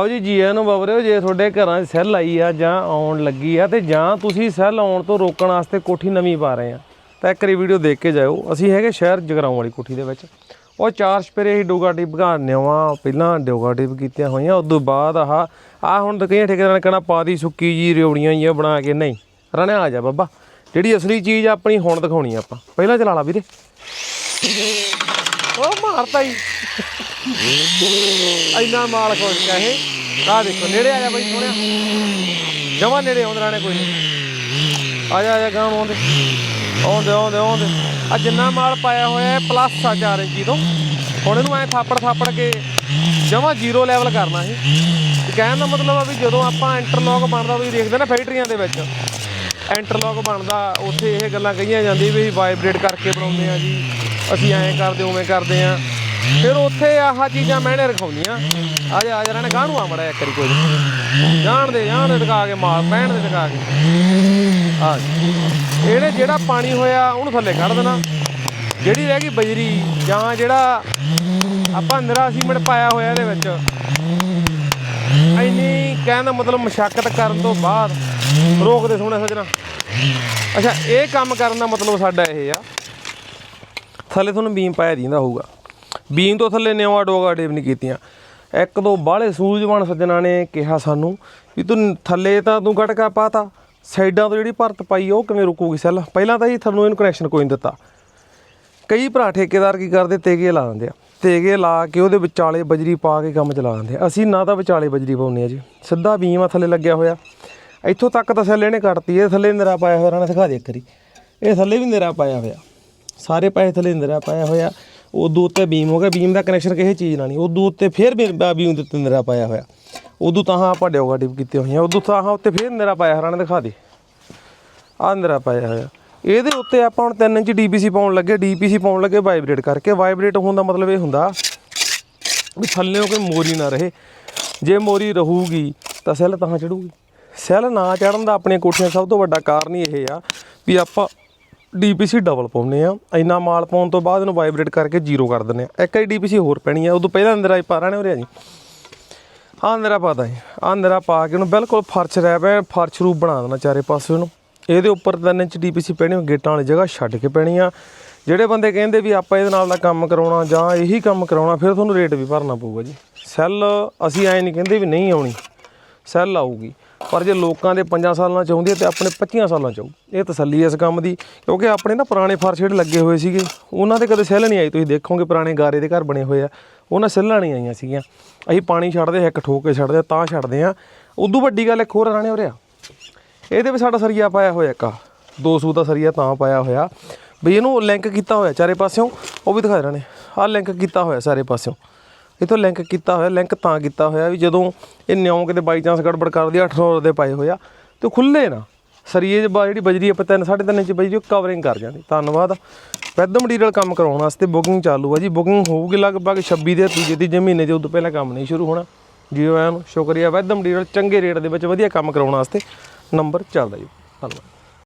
ਆਓ ਜੀ ਜੀ ਆਇਆਂ ਨੂੰ ਬਾਬਰਿਓ, ਜੇ ਤੁਹਾਡੇ ਘਰਾਂ 'ਚ ਸੈੱਲ ਆਈ ਆ ਜਾਂ ਆਉਣ ਲੱਗੀ ਆ, ਤੇ ਜਾਂ ਤੁਸੀਂ ਸੈੱਲ ਆਉਣ ਤੋਂ ਰੋਕਣ ਵਾਸਤੇ ਕੋਠੀ ਨਵੀਂ ਪਾ ਰਹੇ ਆ, ਤਾਂ ਇੱਕ ਵਾਰੀ ਵੀਡੀਓ ਦੇਖ ਕੇ ਜਾਇਓ। ਅਸੀਂ ਹੈਗੇ ਸ਼ਹਿਰ ਜਗਰਾਉਂ ਵਾਲੀ ਕੋਠੀ ਦੇ ਵਿੱਚ। ਉਹ ਚਾਰ ਸਪੇਰੇ ਹੀ ਡੋਗਾ ਟਿਪ ਘਾਣਿਆ ਵਾ ਪਹਿਲਾਂ ਡੋਗਾ ਟਿਪ ਕੀਤੀਆਂ ਹੋਈਆਂ ਉਸ ਤੋਂ ਬਾਅਦ ਆਹ ਆ ਹੁਣ ਤਾਂ ਕਈ ਠੇਕੇਦਾਰਾਂ ਨੇ ਕਹਿਣਾ ਪਾ ਦੀ ਸੁੱਕੀ ਜੀ, ਰਿਉੜੀਆਂ ਜੀਆਂ ਬਣਾ ਕੇ, ਨਹੀਂ, ਰਣਿਆ ਆ ਜਾ ਬਾਬਾ। ਜਿਹੜੀ ਅਸਲੀ ਚੀਜ਼ ਆਪਣੀ ਹੁਣ ਦਿਖਾਉਣੀ ਆਪਾਂ। ਪਹਿਲਾਂ ਚਲਾ ਲਾ ਵੀਰੇ। ਮਾਰਤਾ ਹੀ ਇੰਨਾ ਮਾਲ ਖੋਜ ਗਿਆ ਇਹ। ਆ ਦੇਖੋ, ਨੇੜੇ ਆ ਜਾ ਬਾਈ, ਸੋਹਣਿਆ। ਜਮਾ ਨੇੜੇ ਆਉਂਦੇ ਰਹਿਣੇ ਕੋਈ ਨਹੀਂ। ਆ ਜਾ ਆ ਜਾ ਗਾਂ ਆਉਂਦੇ। ਆਉਂਦੇ ਆਉਂਦੇ ਆਉਂਦੇ। ਆ ਜਿੰਨਾ ਮਾਲ ਪਾਇਆ ਹੋਇਆ ਹੈ ਪਲੱਸ ਆ 4 ਇੰਚੀ ਤੋਂ ਹੁਣ ਇਹਨੂੰ ਐ ਥਾਪੜ ਥਾਪੜ ਕੇ ਜਮਾ ਜ਼ੀਰੋ ਲੈਵਲ ਕਰਨਾ ਸੀ ਕਹਿਣ ਦਾ ਮਤਲਬ ਆ ਵੀ ਜਦੋਂ ਆਪਾਂ ਇੰਟਰਲੌਕ ਬਣਦਾ, ਤੁਸੀਂ ਦੇਖਦੇ ਨਾ ਫੈਕਟਰੀਆਂ ਦੇ ਵਿੱਚ। ਇੰਟਰਲੌਕ ਬਣਦਾ, ਉੱਥੇ ਇਹ ਗੱਲਾਂ ਕਹੀਆਂ ਜਾਂਦੀਆਂ ਵੀ ਵਾਈਬ੍ਰੇਟ ਕਰਕੇ ਬਣਾਉਂਦੇ ਆ ਜੀ। ਅਸੀਂ ਐਂ ਕਰਦੇ, ਉਵੇਂ ਕਰਦੇ ਆ ਫਿਰ ਉੱਥੇ ਆਹ ਚੀਜ਼ਾਂ ਮੈਨੇ ਰਖਾਉਂਦੀਆਂ। ਆ ਜਾ ਆ ਜਾ, ਰਹਿਣੇ ਗਾਣੂ ਆ ਮੜਾ ਇੱਕ ਵਾਰੀ ਕੋਈ। ਜਾਣ ਦੇ ਜਾਣ ਦੇ ਟਕਾ ਕੇ ਮਾਰ, ਪੈਣ ਦੇ ਟਕਾ ਕੇ। ਆ ਇਹਨੇ ਜਿਹੜਾ ਪਾਣੀ ਹੋਇਆ, ਉਹਨੂੰ ਥੱਲੇ ਕੱਢ ਦੇਣਾ। ਜਿਹੜੀ ਰਹਿ ਗਈ ਬਜਰੀ, ਜਾਂ ਜਿਹੜਾ ਆਪਾਂ ਨਿਰਾ ਸੀਮੈਂਟ ਪਾਇਆ ਹੋਇਆ ਇਹਦੇ ਵਿੱਚ। ਇੰਨੀ ਕਹਿਣ ਦਾ ਮਤਲਬ ਮਸ਼ੱਕਤ ਕਰਨ ਤੋਂ ਬਾਅਦ ਰੋਕਦੇ ਸੋਹਣਾ ਸੱਜਣਾ। ਅੱਛਾ, ਇਹ ਕੰਮ ਕਰਨ ਦਾ ਮਤਲਬ ਸਾਡਾ ਇਹ ਆ। ਥੱਲੇ ਤੁਹਾਨੂੰ ਬੀਮ ਪਾਇਆ ਦਿੰਦਾ ਹੋਊਗਾ। ਬੀਮ ਤੋਂ ਥੱਲੇ ਨਿਵਾ ਡੋਗਾ ਡੇਵ ਨਹੀਂ ਕੀਤੀਆਂ। ਇੱਕ ਦੋ ਬਾਹਲੇ ਸੂਝਵਾਨ ਸੱਜਣਾ ਨੇ ਕਿਹਾ ਸਾਨੂੰ ਵੀ ਤੂੰ ਥੱਲੇ ਤਾਂ ਤੂੰ ਗਟਕਾ ਪਾਤਾ। ਸਾਈਡਾਂ ਤੋਂ ਜਿਹੜੀ ਭਰਤ ਪਾਈ ਉਹ ਕਿਵੇਂ ਰੁਕੂਗੀ ਸੈੱਲ? ਪਹਿਲਾਂ ਤਾਂ ਜੀ ਤੁਹਾਨੂੰ ਇਹਨੂੰ ਕਨੈਕਸ਼ਨ ਕੋਈ ਨਹੀਂ ਦਿੱਤਾ। ਕਈ ਭਰਾ ਠੇਕੇਦਾਰ ਕੀ ਕਰਦੇ? ਤੇਗੇ ਲਾ ਦਿੰਦੇ ਆ। ਤੇਗੇ ਲਾ ਕੇ ਉਹਦੇ ਵਿਚਾਲੇ ਬਜਰੀ ਪਾ ਕੇ ਕੰਮ ਚਲਾ ਦਿੰਦੇ ਅਸੀਂ ਨਾ ਤਾਂ ਵਿਚਾਲੇ ਬਜਰੀ ਪਾਉਂਦੇ ਆ ਜੀ। ਸਿੱਧਾ ਬੀਮ ਆ, ਥੱਲੇ ਲੱਗਿਆ ਹੋਇਆ। ਇੱਥੋਂ ਤੱਕ ਤਾਂ ਸੈੱਲ ਇਹਨੇ ਕੱਟਤੀ, ਇਹ ਥੱਲੇ ਨਰਾ ਪਾਇਆ ਹੋਇਆ, ਰਾਣਾ ਦਿਖਾ ਦੇ ਇੱਕ ਵਾਰੀ। ਇਹ ਥੱਲੇ ਵੀ ਨਰਾ ਪਾਇਆ ਹੋਇਆ। ਸਾਰੇ ਪਾਸੇ ਥੱਲੇ ਨਰਾ ਪਾਇਆ ਹੋਇਆ। ਉਦੋਂ ਉੱਤੇ ਬੀਮ ਹੋ ਗਿਆ ਬੀਮ ਦਾ ਕਨੈਕਸ਼ਨ ਕਿਸੇ ਚੀਜ਼ ਨਾਲ ਨਹੀਂ। ਉਦੋਂ ਉੱਤੇ ਫੇਰ ਬੀ- ਬੀਮ ਦੇ ਉੱਤੇ ਨਰਾ ਪਾਇਆ ਹੋਇਆ। ਉਦੋਂ ਤਾਂ ਆਪਾਂ ਡਿਓਗਾ ਟਿਪ ਕੀਤੇ ਹੋਈਆਂ। ਉਦੋਂ ਤਾਂ ਉੱਤੇ ਫੇਰ ਨਰਾ ਪਾਇਆ ਹੋਇਆ ਰਾਣਾ ਦਿਖਾ ਦੇ। ਆਹ ਨਰਾ ਪਾਇਆ ਹੋਇਆ। ਇਹਦੇ ਉੱਤੇ ਆਪਾਂ ਹੁਣ 3 ਇੰਚ ਡੀਪੀਸੀ ਪਾਉਣ ਲੱਗੇ। ਡੀਪੀਸੀ ਪਾਉਣ ਲੱਗੇ ਵਾਈਬ੍ਰੇਟ ਕਰਕੇ। ਵਾਈਬ੍ਰੇਟ ਹੋਣ ਦਾ ਮਤਲਬ ਇਹ ਹੁੰਦਾ ਵੀ ਥੱਲੇੋਂ ਕੋਈ ਮੋਰੀ ਨਾ ਰਹੇ। ਜੇ ਮੋਰੀ ਰਹੂਗੀ ਤਾਂ ਸੈੱਲ ਤਾਂ ਚੜੂਗੀ। ਸੈੱਲ ਨਾ ਚੜਨ ਦਾ ਆਪਣੀਆਂ ਕੋਠੀਆਂ ਸਭ ਤੋਂ ਵੱਡਾ ਕਾਰਨ ਹੀ ਇਹ ਆ ਵੀ ਆਪਾਂ ਡੀਪੀਸੀ ਡਬਲ ਪਾਉਨੇ ਆ। ਇੰਨਾ ਮਾਲ ਪਾਉਣ ਤੋਂ ਬਾਅਦ ਇਹਨੂੰ ਵਾਈਬ੍ਰੇਟ ਕਰਕੇ ਜ਼ੀਰੋ ਕਰ ਦਿੰਨੇ ਆ। ਇੱਕ ਹੀ ਡੀਪੀਸੀ ਹੋਰ ਪੈਣੀ ਆ, ਉਦੋਂ ਪਹਿਲਾਂ ਅੰਦਰ ਆਈ ਪਾ ਨੇ ਹੋ ਆ ਜੀ। ਆਹ ਅੰਦਰਾ ਪਾਤਾ ਜੀ। ਆਹ ਅੰਦਰਾ ਪਾ ਕੇ ਉਹਨੂੰ ਬਿਲਕੁਲ ਫਰਸ਼ ਰਹਿ ਪਿਆ, ਫਰਸ਼ ਰੂਪ ਬਣਾ ਦੇਣਾ ਚਾਰੇ ਪਾਸੇ ਉਹਨੂੰ। ਇਹਦੇ ਉੱਪਰ 3 ਇੰਚ ਡੀਪੀਸੀ ਪੈਣੀ ਉਹ ਗੇਟਾਂ ਵਾਲੀ ਜਗ੍ਹਾ ਛੱਡ ਕੇ ਪੈਣੀ ਆ। ਜਿਹੜੇ ਬੰਦੇ ਕਹਿੰਦੇ ਵੀ ਆਪਾਂ ਇਹਦੇ ਨਾਲ ਦਾ ਕੰਮ ਕਰਾਉਣਾ ਜਾਂ ਇਹੀ ਕੰਮ ਕਰਾਉਣਾ, ਫਿਰ ਤੁਹਾਨੂੰ ਰੇਟ ਵੀ ਭਰਨਾ ਪਊਗਾ ਜੀ। ਸੈੱਲ ਅਸੀਂ ਐਂ ਨਹੀਂ ਕਹਿੰਦੇ ਵੀ ਨਹੀਂ ਆਉਣੀ। ਸੈੱਲ ਆਊਗੀ। ਪਰ ਜੇ ਲੋਕਾਂ ਦੇ 5 ਸਾਲਾਂ ਚ ਆਉਂਦੀ ਹੈ ਤੇ ਆਪਣੇ 25 ਸਾਲਾਂ ਚ ਆਊ। ਇਹ ਤਸੱਲੀ ਹੈ ਇਸ ਕੰਮ ਦੀ ਕਿਉਂਕਿ ਆਪਣੇ ਨਾ ਪੁਰਾਣੇ ਫਰਸ਼ ਜਿਹੜੇ ਲੱਗੇ ਹੋਏ ਸੀਗੇ। ਉਹਨਾਂ ਤੇ ਕਦੇ ਸੈੱਲ ਨਹੀਂ ਆਈ। ਤੁਸੀਂ ਦੇਖੋਗੇ ਪੁਰਾਣੇ ਗਾਰੇ ਦੇ ਘਰ ਬਣੇ ਹੋਏ ਆ। ਉਹਨਾਂ ਸੈੱਲਾਂ ਨਹੀਂ ਆਈਆਂ ਸੀਗੀਆਂ। ਅਸੀਂ ਪਾਣੀ ਛੱਡਦੇ ਇੱਕ ਠੋਕ ਕੇ ਛੱਡਦੇ ਤਾਂ ਛੱਡਦੇ ਆ ਉਦੋਂ ਵੱਡੀ ਗੱਲ ਇੱਕ ਹੋਰ ਰਾਣੇ ਹੋ ਰਿਹਾ ਇਹਦੇ ਵਿੱਚ ਸਾਡਾ ਸਰੀਆ ਪਾਇਆ ਹੋਇਆ ਇੱਕ ਆਹ, ਦੋ ਸੂ ਦਾ ਸਰੀਆ ਤਾਂ ਪਾਇਆ ਹੋਇਆ। ਵੀ ਇਹਨੂੰ ਲਿੰਕ ਕੀਤਾ ਹੋਇਆ ਚਾਰੇ ਪਾਸਿਓਂ। ਉਹ ਵੀ ਦਿਖਾ ਰਹੇ ਨੇ ਆਹ ਲਿੰਕ ਕੀਤਾ ਹੋਇਆ ਸਾਰੇ ਪਾਸਿਓਂ। ਇਥੋਂ ਲਿੰਕ ਕੀਤਾ ਹੋਇਆ ਲਿੰਕ ਤਾਂ ਕੀਤਾ ਹੋਇਆ ਵੀ ਜਦੋਂ ਇਹ ਨਿਉਂ ਕਿਤੇ ਬਾਈ ਚਾਂਸ ਗੜਬੜ ਕਰਦੀ ਆ 800 ਦੇ ਪਾਏ ਹੋਇਆ ਤੇ ਉਹ ਖੁੱਲੇ ਨਾ। ਸਰੀਏ 'ਚ ਬਾ- ਜਿਹੜੀ ਬਜਰੀ ਆਪਾਂ 3 3.5 ਇੰਚ ਬਜਰੀ ਉਹ ਕਵਰਿੰਗ ਕਰ ਜਾਂਦੀ। ਧੰਨਵਾਦ। ਵੈਦ ਮਟੀਰੀਅਲ ਕੰਮ ਕਰਾਉਣ ਵਾਸਤੇ ਬੁਕਿੰਗ ਚਾਲੂ ਆ ਜੀ। ਬੁਕਿੰਗ ਹੋਊਗੀ ਲਗਭਗ 26 ਦੇ ਤੀਜੇ ਤੀਜੇ ਮਹੀਨੇ ਦੇ, ਉਦੋਂ ਪਹਿਲਾਂ ਕੰਮ ਨਹੀਂ ਸ਼ੁਰੂ ਹੋਣਾ। ਜੀਓ ਐਨ ਸ਼ੁਕਰੀਆ। ਵੈਦ ਮਟੀਰੀਅਲ ਚੰਗੇ ਰੇਟ ਦੇ ਵਿੱਚ ਵਧੀਆ ਕੰਮ ਕਰਾਉਣ ਵਾਸਤੇ ਨੰਬਰ ਚੱਲਦਾ ਜੀ। ਧੰਨਵਾਦ।